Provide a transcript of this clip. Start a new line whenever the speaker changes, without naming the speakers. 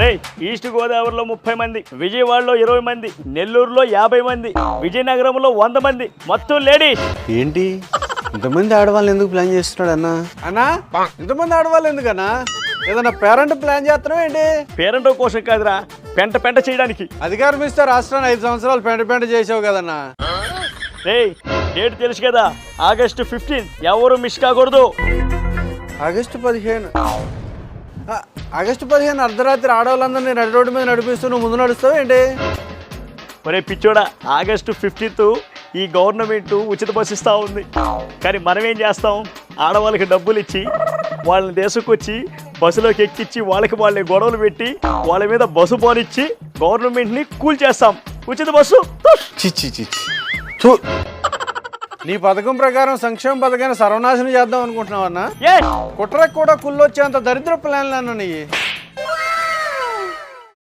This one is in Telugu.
రే ఈస్ట్ గోదావరిలో ముప్పై మంది విజయవాడలో ఇరవై మంది నెల్లూరులో యాభై మంది విజయనగరంలో వంద మంది మొత్తం లేడీస్.
ఏంటి? ఇంతమంది ఆడవాళ్ళు ఎందుకు ప్లాన్ చేస్తున్నాడు అన్న?
అన్నా ఇంతమంది ఆడవాళ్ళు ఎందుకన్నా? ఏదన్నా పేరెంట్ ప్లాన్ చేస్తున్నావు ఏంటి?
పేరెంట్ కోసం కాదురా పెంట పెంట చేయడానికి.
అధికారం ఇస్తే రాష్ట్రాన్ని ఐదు సంవత్సరాలు పెంట పెంట చేసావు కదన్నా.
రే డేట్ తెలుసు కదా ఆగస్టు ఫిఫ్టీన్ ఎవరు మిస్ కాకూడదు.
ఆగస్టు పదిహేను. ఆగస్టు పదిహేను అర్ధరాత్రి ఆడవాళ్ళందరినీ నడి రోడ్డు మీద నడిపిస్తూ నువ్వు ముందు నడుస్తావు ఏంటి?
ఒరే పిచ్చోడా ఆగస్టు ఫిఫ్టీన్త్ ఈ గవర్నమెంట్ ఉచిత బస్సు ఇస్తా ఉంది. కానీ మనం ఏం చేస్తాం? ఆడవాళ్ళకి డబ్బులు ఇచ్చి వాళ్ళని దేశకొచ్చి బస్సులోకి ఎక్కించి వాళ్ళకి వాళ్ళే గొడవలు పెట్టి వాళ్ళ మీద బస్సు పోనిచ్చి గవర్నమెంట్ని కూల్ చేస్తాం. ఉచిత బస్సు.
చిచ్చి చిచ్చి చూ.
నీ పథకం ప్రకారం సంక్షేమ పథకాన్ని సర్వనాశనం చేద్దాం అనుకుంటున్నావు అన్నా
ఏ
కుట్రకు కూడా కుళ్ళొచ్చేంత దరిద్ర ప్లాన్లు అన్న నీ